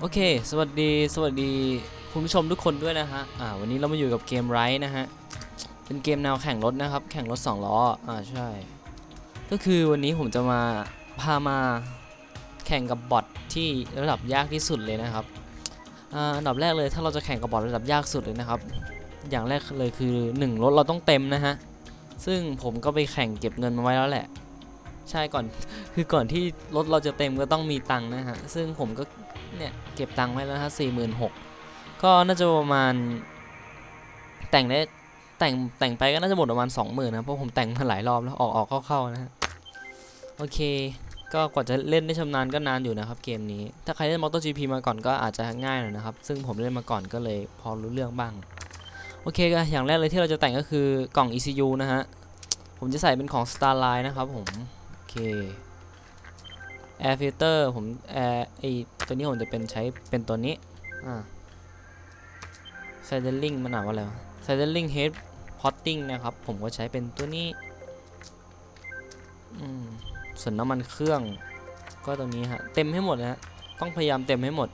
โอเค สวัสดี สวัสดีคุณผู้ชมทุกคนด้วยนะฮะ อ่า วันนี้เรามาอยู่กับเกมไรนะฮะ เป็นเกมแนวแข่งรถนะครับ แข่งรถสองล้อ อ่า ใช่ ก็คือวันนี้ผมจะมาพามาแข่งกับบอทที่ระดับยากที่สุดเลยนะครับ อ่า อันดับแรกเลยถ้าเราจะแข่งกับบอทระดับยากสุดเลยนะครับ อย่างแรกเลยคือ 1 รถเราต้องเต็มนะฮะ ซึ่งผมก็ไปแข่งเก็บเงินมาไว้แล้วแหละใช่ก่อนคือก่อนที่รถเราจะเต็มก็ต้องมีตังค์นะฮะ ซึ่งผมก็ เนี่ย เก็บตังค์ไว้แล้วฮะสี่หมื่นหกก็น่าจะประมาณ แต่งได้แต่งแต่งไปก็น่าจะหมดประมาณสองหมื่นนะเพราะผมแต่งมาหลายรอบแล้วออกออกเข้าเข้านะฮะโอเค ก็กว่าจะเล่นได้ชำนาญก็นานอยู่นะครับเกมนี้ ถ้าใครเล่น MotoGP มาก่อนก็อาจจะง่ายหน่อยนะครับ ซึ่งผมเล่นมาก่อนก็เลยพอรู้เรื่องบ้าง โอเคก็อย่างแรกเลยที่เราจะแต่งก็คือกล่อง ECU นะฮะ ผมจะใส่เป็นของ Starline นะครับผม โอเค Air Filter ผม Air ไอตัวนี้ผมจะเป็นใช้เป็นตัวนี้ อ่า Sidling มันอ่านว่าอะไรวะ Sidling Head Potting นะครับ ผมก็ใช้เป็นตัวนี้อืมส่วนน้ำมันเครื่อง ก็ตัวนี้ฮะ เต็มให้หมดนะฮะ ต้องพยายามเต็มให้หมด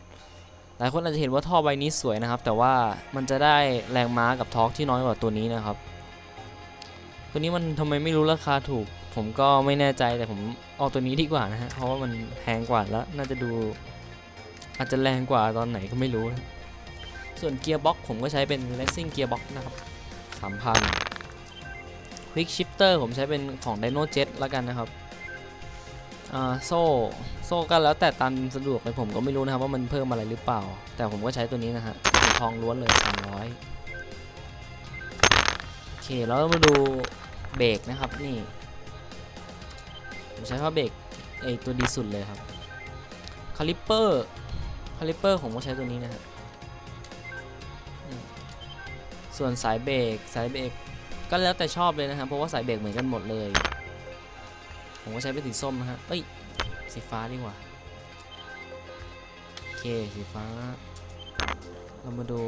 หลายคนอาจจะเห็นว่าท่อใบนี้สวยนะครับ แต่ว่ามันจะได้แรงม้ากับทอร์กที่น้อยกว่าตัวนี้นะครับ ตัวนี้มันทำไมไม่รู้ราคาถูก ผมก็ไม่แน่ใจแต่ผมเอาตัวนี้ดีกว่านะฮะเพราะว่ามันแพงกว่าแล้วน่าจะดูอาจจะแรงกว่าตอนไหนก็ไม่รู้นะส่วนเกียร์บ็อกผมก็ใช้เป็น racing gearbox นะครับ3,000 quick shifter ผมใช้เป็นของ Dino Jet แล้วกันนะครับโซ่โซ่ก็แล้วแต่ตามสะดวกเลยผมก็ไม่รู้นะครับว่ามันเพิ่มอะไรหรือเปล่า แต่ผมก็ใช้ตัวนี้นะฮะทองล้วนเลย 300 โอเค แล้วมาดูเบรกนะครับนี่ ผมใช้ผ้าเบรกไอตัวดีสุดเลยครับคาลิปเปอร์คาลิปเปอร์ผมก็ใช้ตัวนี้นะฮะอืมส่วนสายเบรกสายเบรกก็แล้วแต่ชอบเลยนะครับเพราะว่าสายเบรกเหมือนกันหมดเลย ผมก็ใช้เป็นสีส้มนะฮะเอ้ยสีฟ้าดีกว่าโอเคสีฟ้า เรามาดู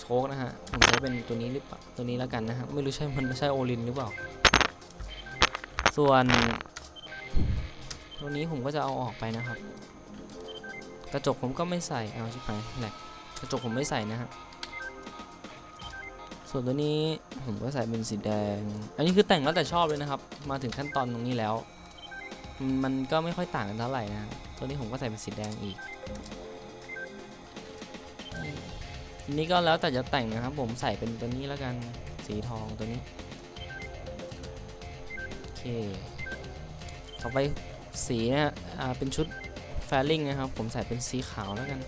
โชคนะฮะผมใช้เป็นตัวนี้หรือเปล่าตัวนี้แล้วกันนะฮะไม่รู้ใช่มันใช่โอลินหรือเปล่า ส่วน ตัวนี้ผมก็จะเอาออกไปนะครับ กระจกผมก็ไม่ใส่เอาชิบหายแหลกกระจกผมไม่ใส่นะฮะส่วนตัวนี้ผมก็ใส่เป็นสีแดง อันนี้คือแต่งแล้วแต่ชอบเลยนะครับ มาถึงขั้นตอนตรงนี้แล้ว มันก็ไม่ค่อยต่างกันเท่าไหร่นะตัวนี้ผมก็ใส่เป็นสีแดงอีกอันนี้ก็แล้วแต่จะแต่งนะครับ ผมใส่เป็นตัวนี้แล้วกันสีทองตัวนี้โอเค ต่อไปสีนะฮะอ่าเป็นชุดแฟลิงนะครับ ผมใส่เป็นสีขาวแล้วกัน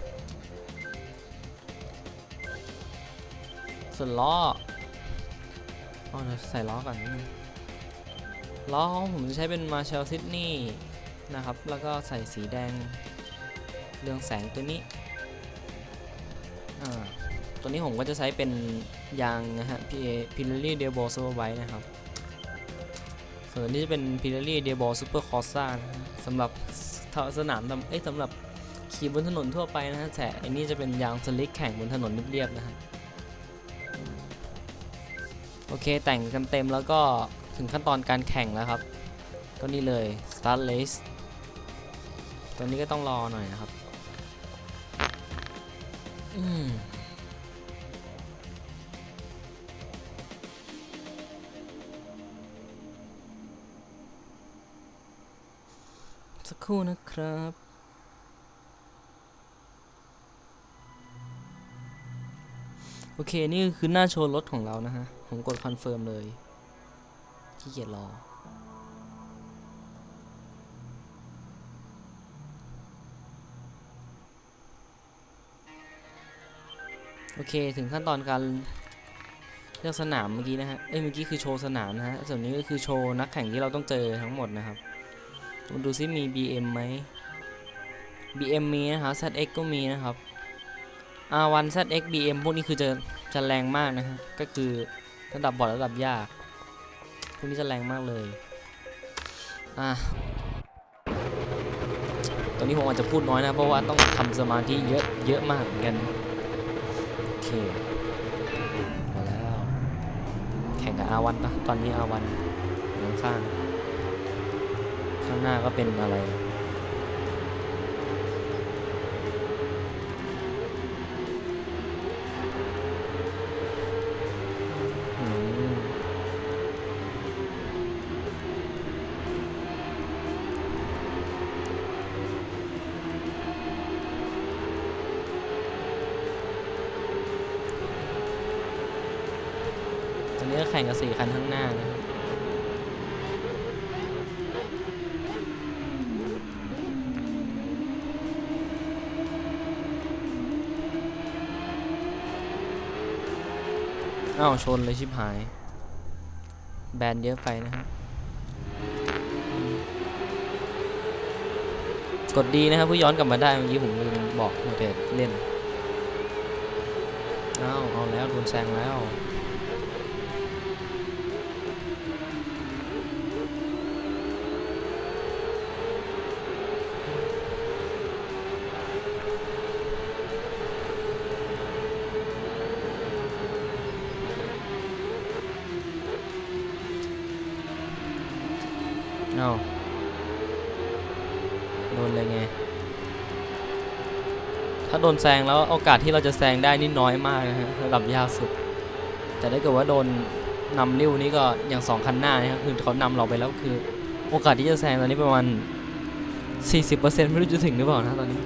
ส่วนล้ออ๋อเดี๋ยวใส่ล้อก่อนนิดนึงล้อของผมจะใช้เป็นมาเชลซิดนีย์นะครับ แล้วก็ใส่สีแดงเรืองแสงตัวนี้ อ่า ตัวนี้ผมก็จะใช้เป็นยางนะฮะ PA Pirelli d e b o Superbike นะครับ ส่วนนี้จะเป็น Pirelli d e b o Super Corsa นะฮะสำหรับสนามทำเอ้ยสำหรับขี่บนถนนทั่วไปนะฮะแต่อันนี้จะเป็นยางสลิกแข่งบนถนนเรียบๆนะฮะโอเคแต่งกันเต็มแล้วก็ถึงขั้นตอนการแข่งแล้วครับ ก็นี่เลย Start Race ตัวนี้ก็ต้องรอหน่อยนะครับ อืม ครู่นะครับ โอเค นี่คือหน้าโชว์รถของเรานะฮะ ผมกดคอนเฟิร์มเลยขี้เกียจรอโอเค ถึงขั้นตอนการเลือกสนามเมื่อกี้นะฮะ เอ้ย เมื่อกี้คือโชว์สนามนะฮะ ส่วนนี้ก็คือโชว์นักแข่งที่เราต้องเจอทั้งหมดนะครับ มาดูซิมี BM ไหม BM มีนะครับ ZX ก็มีนะครับ R1 ZX BM พวกนี้คือจะจะแรงมากนะฮะก็คือระดับบอร์ดระดับยากพวกนี้จะแรงมากเลย อะตอนนี้ผมอาจจะพูดน้อยนะ เพราะว่าต้องทำสมาธิเยอะเยอะมากเหมือนกัน โอเคมาแล้ว แข่งกับ R1 ปะตอนนี้ R1 อยู่ข้างๆ ข้างหน้าก็เป็นอะไร ตอนนี้ก็แข่งกับสี่คันข้างหน้านะครับ อ้าวชนเลยชิบหาย แบนเยอะไปนะครับ กดดีนะครับเพื่อย้อนกลับมาได้เมื่อกี้ผมลืมบอกโมเดลเล่น อ้าวเอาแล้วโดนแซงแล้ว เอาโดนเลยไง ถ้าโดนแซงแล้วโอกาสที่เราจะแซงได้นี่น้อยมากนะฮะระดับยากสุด แต่ถ้าเกิดว่าโดนนำริ้วนี่ก็อย่างสองคันหน้านะครับคือเขานำเราไปแล้วคือ โอกาสที่จะแซงตอนนี้ประมาณ 40%ไม่รู้จะถึงหรือเปล่านะตอนนี้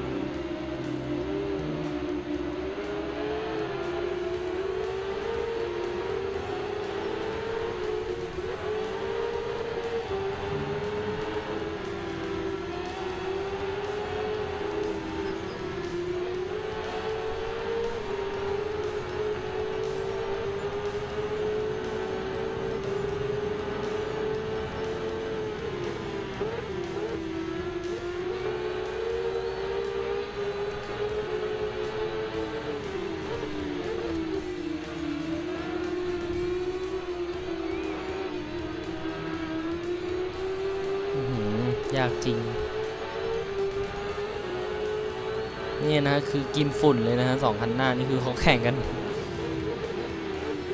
ะคือกินฝุ่นเลยนะฮะสองคันหน้านี่คือเขาแข่งกัน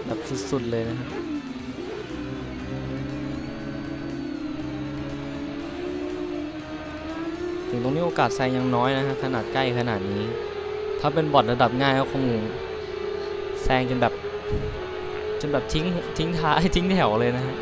แบบสุดๆเลยนะฮะถึงตรงนี้โอกาสแซงยังน้อยนะฮะขนาดใกล้ขนาดนี้ ถ้าเป็นบอทระดับง่ายก็คงแซงจนแบบจนแบบทิ้งทิ้งท้ายทิ้งแถวเลยนะฮะ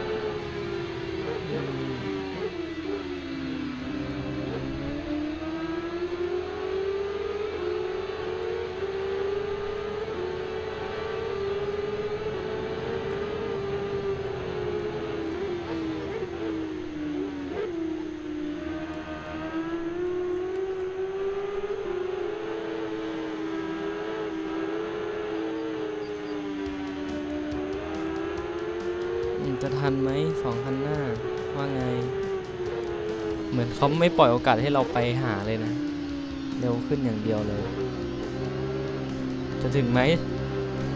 ไม่ปล่อยโอกาสให้เราไปหาเลยนะ เร็วขึ้นอย่างเดียวเลย จะถึงไหม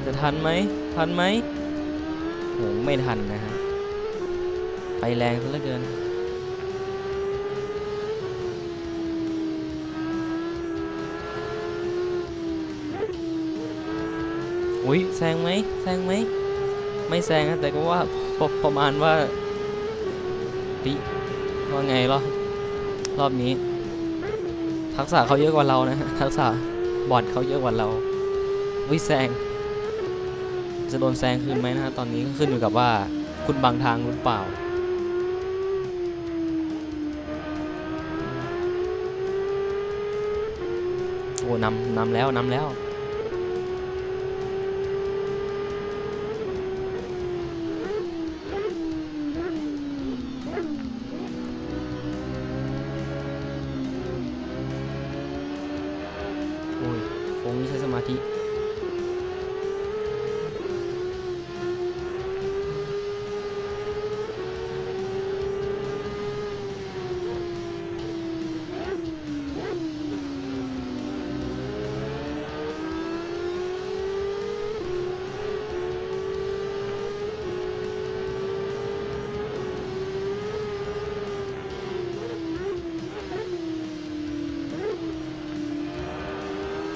จะทันไหม ทันไหมโหไม่ทันนะฮะ ไปแรงซะเหลือเกินอุ้ยแซงไหมแซงไหมไม่แซงนะแต่ก็ว่าประมาณว่าปิว่าไงรอบ รอบนี้ ทักษะเขาเยอะกว่าเรานะทักษะบอดเขาเยอะกว่าเราวิแซงจะโดนแซงขึ้นไหมนะฮะตอนนี้ก็ขึ้นอยู่กับว่าคุณบางทางหรือเปล่า โอ้นำนำแล้วนำแล้ว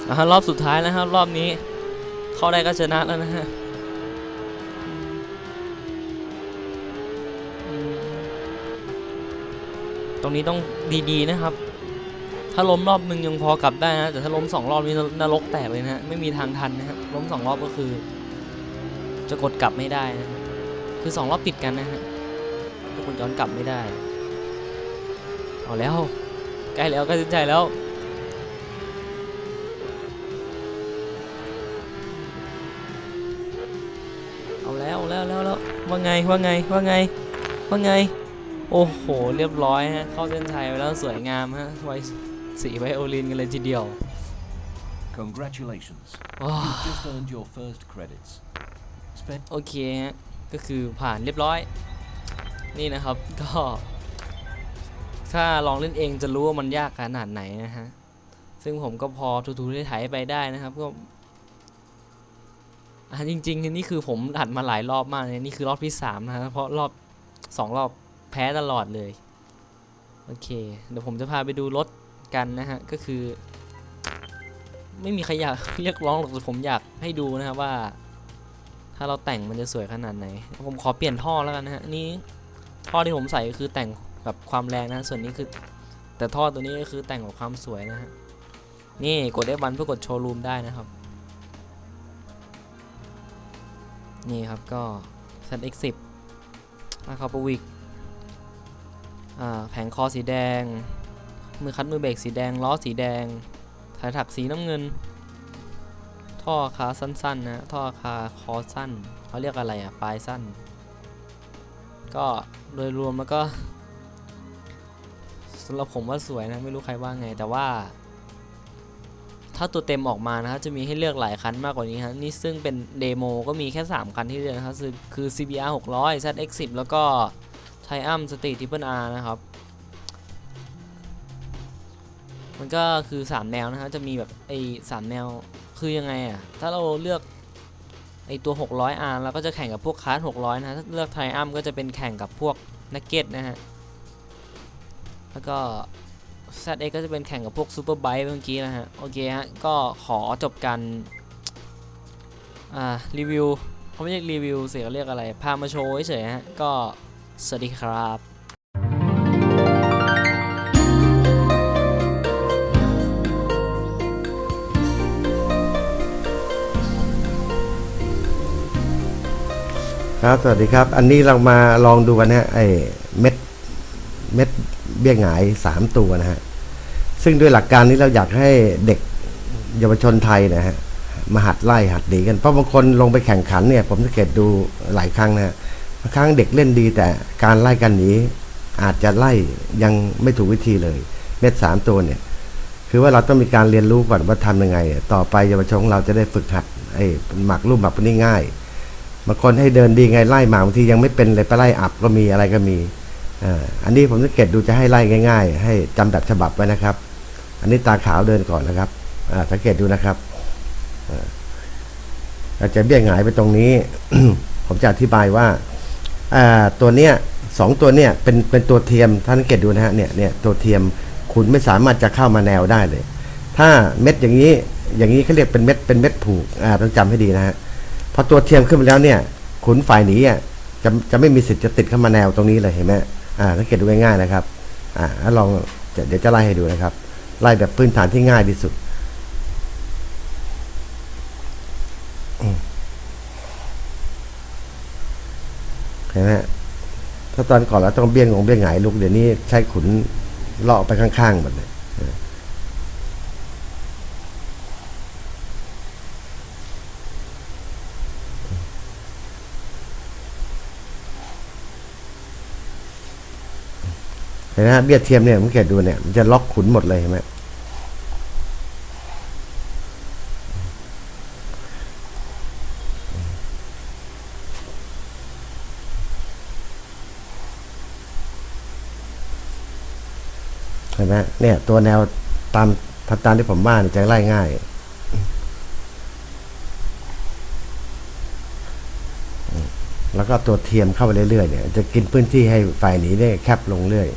อะรอบสุดท้ายแล้วครับ รอบนี้ เข้าได้ก็ชนะแล้วนะฮะตรงนี้ต้องดีๆนะครับ ถ้าล้มรอบหนึ่งยังพอกลับได้นะแต่ถ้าล้มสองรอบนี้นรกแตกเลยนะฮะไม่มีทางทันนะครับล้มสองรอบก็คือ จะกดกลับไม่ได้นะคือสองรอบติดกันนะฮะจะกดย้อนกลับไม่ได้เอาแล้วใกล้แล้วใกล้ถึงใจแล้ว วเอาแล้วแล้วแล้วว่าไงว่าไงว่าไงว่าไง โอ้โห เรียบร้อยฮะ เข้าเส้นชัยไปแล้วสวยงามฮะไวสีไวโอลินกันเลยทีเดียว Congratulations. ว้า You've just earned your first credits. Spend โอเคฮะ ก็คือผ่านเรียบร้อย นี่นะครับ ก็ ถ้าลองเล่นเองจะรู้ว่ามันยากขนาดไหนนะฮะ ซึ่งผมก็พอทูๆได้ไถไปได้นะครับ ก็ อะจริงๆนี่คือผมอัดมาหลายรอบมากเลยนี่คือรอบที่สามนะฮะเพราะรอบสองรอบแพ้ตลอดเลย โอเค เดี๋ยวผมจะพาไปดูรถกันนะฮะ ก็คือ ไม่มีใครอยากเรียกร้องหรอกแต่ผมอยากให้ดูนะครับว่า ถ้าเราแต่งมันจะสวยขนาดไหน ผมขอเปลี่ยนท่อแล้วกันนะฮะนี่ท่อที่ผมใส่ก็คือแต่งแบบความแรงนะ ส่วนนี้คือ แต่ท่อตัวนี้ก็คือแต่งกับความสวยนะฮะนี่กดได้วันเพื่อกดโชว์รูมได้นะครับ นี่ครับก็ ZX10 มาคาปวิกแผงคอสีแดง มือคัดมือเบรกสีแดง ล้อสีแดงถ่ายถักสีน้ำเงิน ท่อคาสั้นๆนะท่อคาคอสั้นเขาเรียกอะไรอะปลายสั้น ก็โดยรวมแล้วก็สำหรับผมว่าสวยนะ ไม่รู้ใครว่าไงแต่ว่า ถ้าตัวเต็มออกมานะครับจะมีให้เลือกหลายคันมากกว่านี้ครับนี่ซึ่งเป็นเดโมก็มีแค่ 3 คันที่เลือกนะครับคือคือ CBR 600 ZX10 แล้วก็ Triumph Street Triple R นะครับ มันก็คือ 3 แนวนะฮะจะมีแบบไอ้สามแนวคือยังไงอะถ้าเราเลือกไอ้ตัว 600R แล้วก็จะแข่งกับพวกคาร์ด600 นะฮะถ้าเลือก Triumph ก็จะเป็นแข่งกับพวกนักเก็ตนะฮะ แล้วก็ ZX ก็จะเป็นแข่งกับพวกซูเปอร์ไบค์เมื่อกี้นะฮะ โอเคฮะ ก็ขอจบกันอ่ารีวิวเขาไม่เรียกรีวิวเสียเขาเรียกอะไร พามาโชว์เฉยฮะ ก็สวัสดีครับครับ สวัสดีครับ อันนี้เรามาลองดูกันนะฮะไอ้เม็ด เม็ด เบี้ยหงายสามตัวนะฮะ ซึ่งด้วยหลักการนี้เราอยากให้เด็กเยาวชนไทยนะฮะมาหัดไล่หัดหนีกัน เพราะบางคนลงไปแข่งขันเนี่ย ผมสังเกตดูหลายครั้งนะฮะบางครั้งเด็กเล่นดีแต่การไล่กันหนีอาจจะไล่ยังไม่ถูกวิธีเลย เม็ดสามตัวเนี่ย คือว่าเราต้องมีการเรียนรู้ก่อนว่าทำยังไง ต่อไปเยาวชนของเราจะได้ฝึกหัดไอ้หมักรูปหมักพวกนี้ง่ายบางคนให้เดินดีไงไล่หมาบางทียังไม่เป็นเลยไปไล่อับก็มีอะไรก็มี อันนี้ผมสังเกตดูจะให้ไล่ง่าย ๆ ให้จำแบบฉบับไว้นะครับ อันนี้ตาขาวเดินก่อนนะครับอ่าสังเกตดูนะครับอ่าเราจะเบี้ยหงายไปตรงนี้ ผมจะอธิบายว่าอ่าตัวเนี้ยสองตัวเนี้ยเป็นเป็นตัวเทียมท่านสังเกตดูนะฮะเนี่ยเนี่ยตัวเทียมคุณไม่สามารถจะเข้ามาแนวได้เลย ถ้าเม็ดอย่างนี้อย่างนี้เขาเรียกเป็นเม็ดเป็นเม็ดผูกอ่าต้องจำให้ดีนะฮะพอตัวเทียมขึ้นไปแล้วเนี่ยขุนฝ่ายหนีอะจะจะไม่มีสิทธิ์จะติดเข้ามาแนวตรงนี้เลยเห็นไหม อ่าสังเกตดูง่ายๆนะครับอ่าลองเดี๋ยวจะไล่ให้ดูนะครับ ไล่แบบพื้นฐานที่ง่ายที่สุดเห็นไหมถ้าตอนก่อนเราต้องเบี้ยงงเบี้ยงหงายลุกเดี๋ยวนี้ใช้ขุนเลาะไปข้างๆหมดเลย เห็นไหมฮะเบี้ยเทียมเนี่ยผมเกตดูเนี่ยมันจะล็อกขุนหมดเลยเห็นไหมเห็นไหมเนี่ยตัวแนวตามตามที่ผมว่าเนี่ยจะไล่ง่ายแล้วก็ตัวเทียมเข้าไปเรื่อยๆเนี่ยจะกินพื้นที่ให้ฝ่ายหนีได้แคบลงเรื่อย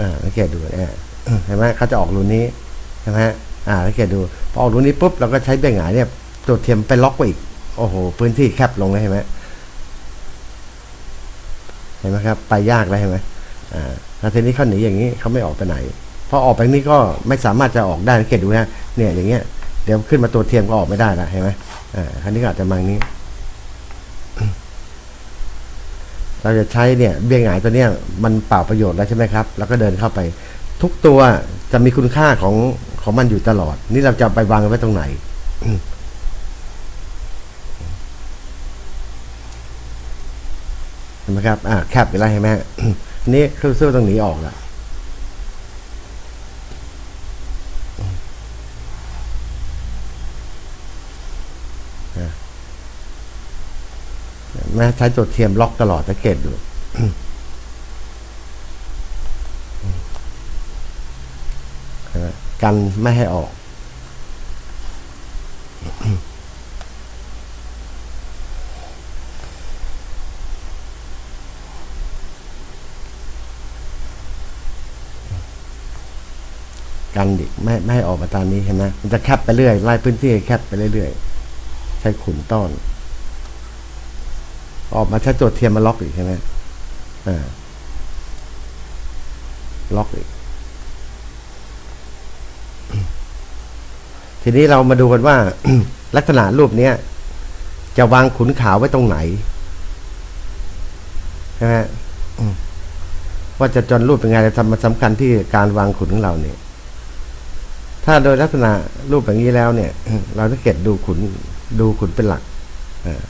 อ่าสังเกตดูเนี่ยเห็นไหมเขาจะออกรูนี้ใช่ไหมอ่าสังเกตดูพอออกรูนี้ปุ๊บเราก็ใช้เบี้ยหงายเนี่ย ตัวเทียมไปล็อกไว้อีก โอ้โห พื้นที่แคบลงเลยเห็นไหมเห็นไหมครับ ไปยากเลยเห็นไหมอ่าแล้วทีนี้เขาหนีอย่างนี้เขาไม่ออกไปไหนพอออกไปนี้ก็ไม่สามารถจะออกได้สังเกตดูนะเนี่ยอย่างเงี้ยเดี๋ยวขึ้นมาตัวเทียมก็ออกไม่ได้ละเห็นไหมอ่าครั้นี้ก็อาจจะมาอย่างนี้ เราจะใช้เนี่ยเบี้ยหงายตัวเนี้ยมันเปล่าประโยชน์แล้วใช่ไหมครับแล้วก็เดินเข้าไป ทุกตัวจะมีคุณค่าของของมันอยู่ตลอด นี่เราจะไปวางไว้ตรงไหนเห็นไหมครับอ่าแคบไปแล้วเห็นไหมนี่เครื่องเสื้อต้องหนีออกแล้ว แม้ใช้ตัวเทียมล็อกตลอดสังเกตดูกันไม่ให้ออก กันดิไม่ไม่ให้ออกมาตามนี้เห็นไหมมันจะแคบไปเรื่อยไล่พื้นที่แคบไปเรื่อยๆ ใช้ขุนต้อน ออกมาใช้ตัวเทียมมาล็อกอีกใช่ไหมอ่าล็อกอีก ทีนี้เรามาดูกันว่า ลักษณะรูปเนี้ย จะวางขุนขาวไว้ตรงไหนใช่ไหมว่าจะจนรูปเป็นไงแต่ทำมันสำคัญที่การวางขุนของเราเนี่ย ถ้าโดยลักษณะรูปอย่างนี้แล้วเนี่ย เราสังเกตดูขุนดูขุนเป็นหลักอ่า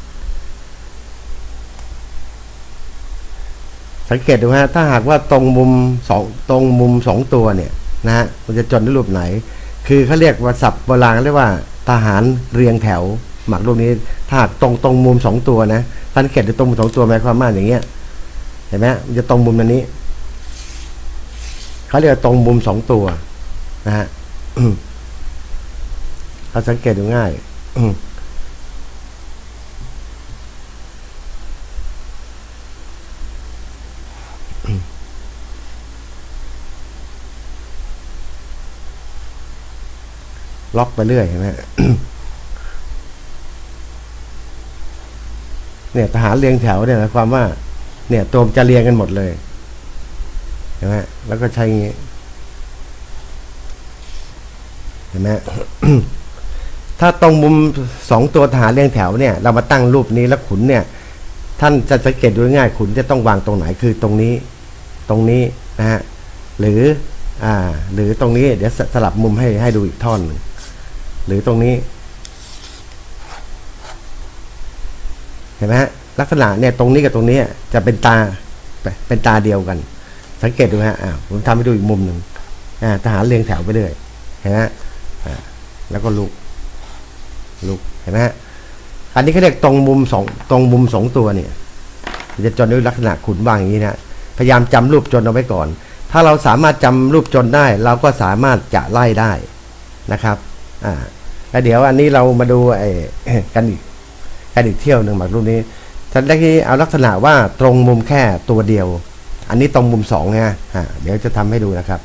สังเกตดูฮะถ้าหากว่าตรงมุมสองตรงมุมสองตัวเนี่ยนะฮะมันจะจนด้วยรูปไหน คือเขาเรียกว่าศัพท์โบราณเรียกว่าทหารเรียงแถว หมักรูปนี้ถ้าหากตรงตรงมุมสองตัวนะสังเกตดูตรงมุมสองตัวหมายความว่าอย่างเงี้ยเห็นไหมมันจะตรงมุมอันนี้เขาเรียกตรงมุมสองตัวนะฮะเราสังเกตดูง่าย อืมอืม ล็อกไปเรื่อยเห็นไหมเนี่ยทหารเรียงแถวเนี่ยหมายความว่า เนี่ยตัวมจะเรียงกันหมดเลยเห็นไหมแล้วก็ใช้อย่างงี้เห็นไหมถ้าตรงมุมสองตัวทหารเรียงแถวเนี่ย เรามาตั้งรูปนี้แล้วขุนเนี่ย ท่านจะสังเกตดูง่ายขุนจะต้องวางตรงไหนคือตรงนี้ ตรงนี้นะฮะหรือ อ่า หรือตรงนี้เดี๋ยวสสลับมุมให้ให้ดูอีกท่อนหนึ่ง หรือตรงนี้ เห็นไหมฮะลักษณะเนี่ยตรงนี้กับตรงนี้จะเป็นตาเป็นตาเดียวกัน สังเกตดูฮะอ่าผมทำให้ดูอีกมุมหนึ่งอ่าทหารเรียงแถวไปเรื่อยเห็นไหมอ่าแล้วก็ลุกลุกเห็นไหมฮะอันนี้เขาเรียกตรงมุมสองตรงมุมสองตัวเนี่ยจะจนด้วยลักษณะขุนวางอย่างนี้นะพยายามจำรูปจนเอาไว้ก่อน ถ้าเราสามารถจำรูปจนได้ เราก็สามารถจะไล่ได้นะครับอ่า แล้วเดี๋ยวอันนี้เรามาดูไอ้กันอีกกันอีกเที่ยวหนึ่งหมากรูปนี้ท่านได้ที่เอาลักษณะว่าตรงมุมแค่ตัวเดียว อันนี้ตรงมุมสองนะอ่าเดี๋ยวจะทำให้ดูนะครับ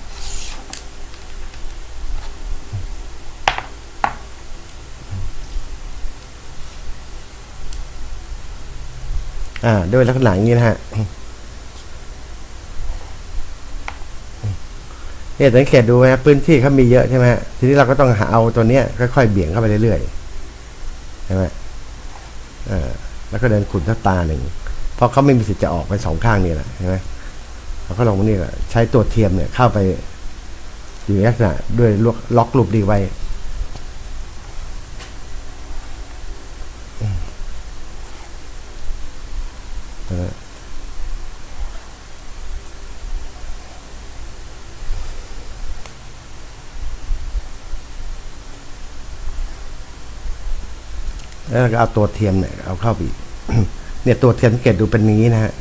อ่าด้วยลักษณะอย่างนี้นะฮะ เนี่ยสังเกตดูนะพื้นที่เขามีเยอะใช่ไหมทีนี้เราก็ต้องหาเอาตัวเนี้ยค่อยๆเบี่ยงเข้าไปเรื่อยๆใช่ไหมอ่าแล้วก็เดินขุนทัตาหนึ่งเพราะเขาไม่มีสิทธิ์จะออกไปสองข้างนี่แหละใช่ไหมเราก็ลงนี่แหละใช้ตัวเทียมเนี่ยเข้าไปอยู่ลักษณะด้วยล็อกล็อกลูปดีไว้ แล้วก็เอาตัวเทียมเนี่ยเอาเข้าไปเนี่ยตัวเทียมเกตดูเป็นนี้นะฮะ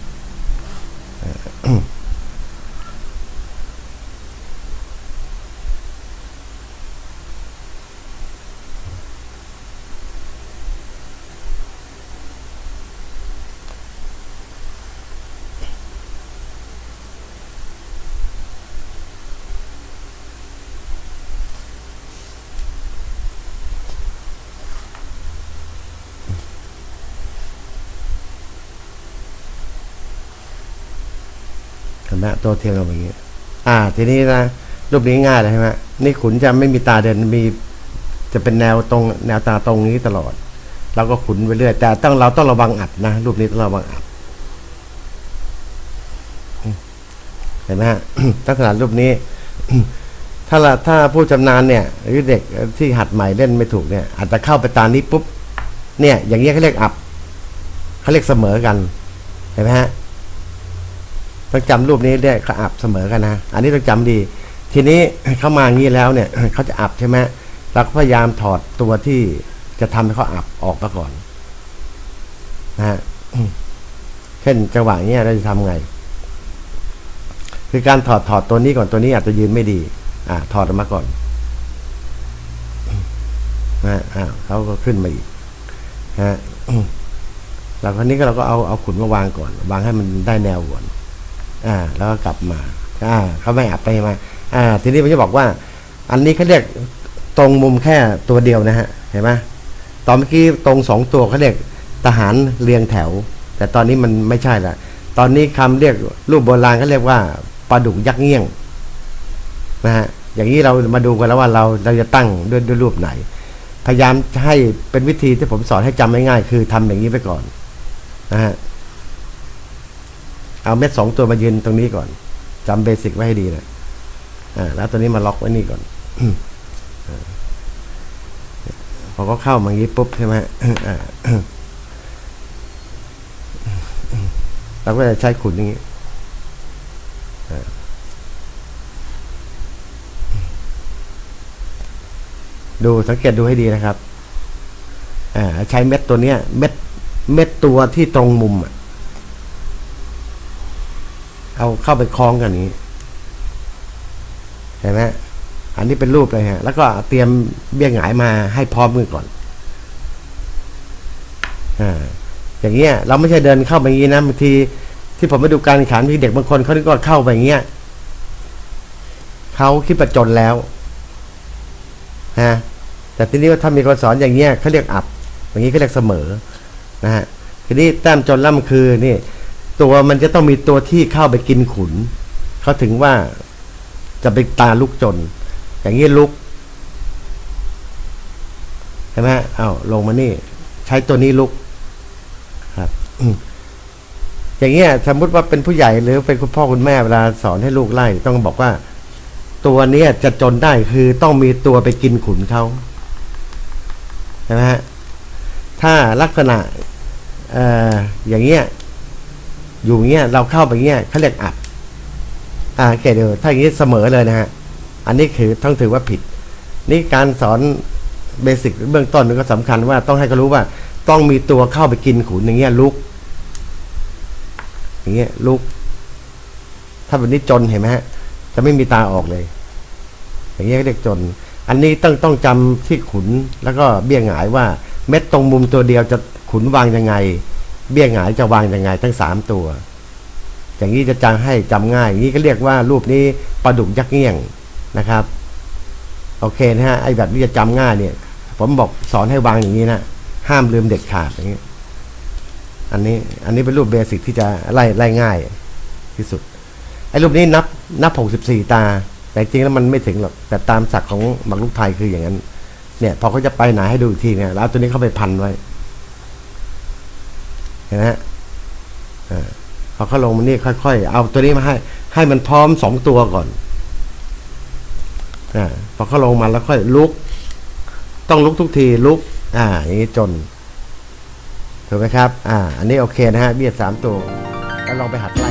ห็นไหมตัวเทียมเราอย่างนี้อ่า ทีนี้นะรูปนี้ง่ายเลยใช่ไหมนี่ขุนจะไม่มีตาเดินมีจะเป็นแนวตรงแนวตาตรงนี้ตลอดเราก็ขุนไปเรื่อยแต่ต้องเราต้องระวังอัดนะรูปนี้ต้องระวังอัดเห็นไหมฮะลักษณะรูปนี้ ถ้าถ้าผู้ชำนาญเนี่ย หรือเด็กที่หัดใหม่เล่นไม่ถูกเนี่ย อาจจะเข้าไปตานี้ปุ๊บเนี่ย อย่างเงี้ยเขาเรียกอับเขาเรียกเสมอกันเห็นไหมฮะ ต้องจำรูปนี้ได้เขาอับเสมอกันนะ อันนี้ต้องจำดี ทีนี้เขามางี้แล้วเนี่ยเขาจะอับใช่ไหมเราก็พยายามถอดตัวที่จะทำให้เขาอับออกมาก่อนนะฮะเช่นจังหวะเนี้ยเราจะทำไง คือการถอดถอดตัวนี้ก่อนตัวนี้อาจจะยืนไม่ดี อ่า ถอดออกมาก่อนนะอ่าเขาก็ขึ้นมาอีกนะฮะแล้วคราวนี้ก็เราก็เอาเอาขุนมาวางก่อน วางให้มันได้แนวก่อน อ่า แล้วก็กลับมา อ่า เขาไม่อับไปมา อ่า ทีนี้ผมจะบอกว่า อันนี้เขาเรียกตรงมุมแค่ตัวเดียวนะฮะ เห็นไหมตอนเมื่อกี้ตรงสองตัวเขาเรียกทหารเรียงแถว แต่ตอนนี้มันไม่ใช่ละตอนนี้คำเรียกรูปโบราณเขาเรียกว่าปลาดุกยักษ์เงี้ยงนะฮะ อย่างนี้เรามาดูกันแล้วว่าเราเราจะตั้งด้วยด้วยรูปไหน พยายามจะให้เป็นวิธีที่ผมสอนให้จำง่ายๆคือทำอย่างนี้ไปก่อนนะฮะ เอาเม็ดสองตัวมายืนตรงนี้ก่อนจำเบสิกไว้ให้ดีนะอ่าแล้วตัวนี้มาล็อกไว้นี่ก่อนอ่าพอเขาเข้ามาอย่างนี้ปุ๊บใช่ไหมเราก็จะใช้ขุนอย่างนี้ดูสังเกตดูให้ดีนะครับอใช้เม็ดตัวเนี้ย เม็ดเม็ดตัวที่ตรงมุมอะ เอาเข้าไปคล้องกันนี้เห็นไหมอันนี้เป็นรูปเลยฮะ แล้วก็เตรียมเบี้ยหงายมาให้พร้อมมือก่อนอ่าอย่างเงี้ย เราไม่ใช่เดินเข้าไปอย่างนี้นะบางทีที่ผมไปดูการแข่งขันมีเด็กบางคนเขาก็เข้าไปอย่างเงี้ยเขาคิดประจนแล้วฮะแต่ทีนี้ว่าถ้ามีคนสอนอย่างเงี้ยเขาเรียกอับ อย่างนี้เขาเรียกเสมอนะฮะทีนี้แต้มจนล้วมันคือนี่ ตัวมันจะต้องมีตัวที่เข้าไปกินขุน เขาถึงว่าจะเป็นตาลุกจน อย่างนี้ลุกใช่ไหมเอาวลงมานี่ ใช้ตัวนี้ลุกครับอืมอย่างเงี้ยสมมติว่าเป็นผู้ใหญ่หรือเป็นคุณพ่อคุณแม่เวลาสอนให้ลูกไล่ต้องบอกว่า ตัวเนี้ยจะจนได้คือต้องมีตัวไปกินขุนเขาใช่ไหมฮะถ้าลักษณะเอ่ออย่างเงี้ย อยู่เงี้ยเราเข้าไปเงี้ยเขาเรียกอับอ่าเคเดี๋ยวถ้าอย่างนี้เสมอเลยนะฮะอันนี้คือต้องถือว่าผิด นี่การสอนเบสิกเบื้องต้นมันก็สำคัญว่าต้องให้เขารู้ว่า ต้องมีตัวเข้าไปกินขุนอย่างเงี้ยลุก อย่างเงี้ยลุก ถ้าแบบนี้จนเห็นไหมฮะจะไม่มีตาออกเลย อย่างเงี้ยเรียกจน อันนี้ต้องต้องจำที่ขุนแล้วก็เบี้ยงหายว่า เม็ดตรงมุมตัวเดียวจะขุนวางยังไง เบี้ยหงายจะวางยังไงทั้งสามตัว อย่างนี้จะจำให้จำง่ายนี้ก็เรียกว่ารูปนี้ปลาดุกยักษ์เงี้ยงนะครับ โอเคนะฮะไอ้แบบนี้จะจำง่ายเนี่ย ผมบอกสอนให้วางอย่างนี้นะห้ามลืมเด็ดขาดอย่างนี้อันนี้อันนี้เป็นรูปเบสิกที่จะไล่ไล่ง่ายที่สุดไอ้รูปนี้นับนับหกสิบสี่ตา แต่จริงแล้วมันไม่ถึงหรอก แต่ตามศักดิ์ของหมักลูกไทยคืออย่างนั้น เนี่ย พอเขาจะไปไหนให้ดูอีกทีเนี่ยแล้วตัวนี้เข้าไปพันไว้ ห็นไหมฮะอ่าพอเขาลงมานี่ค่อย ๆ เอาตัวนี้มาให้ ให้มันพร้อมสองตัวก่อนอ่าพอเขาลงมาแล้วค่อยลุก ต้องลุกทุกทีลุก อ่า อย่างนี้จนถูกไหมครับ อ่า อันนี้โอเคนะฮะเบียดสามตัว แล้วลองไปหัด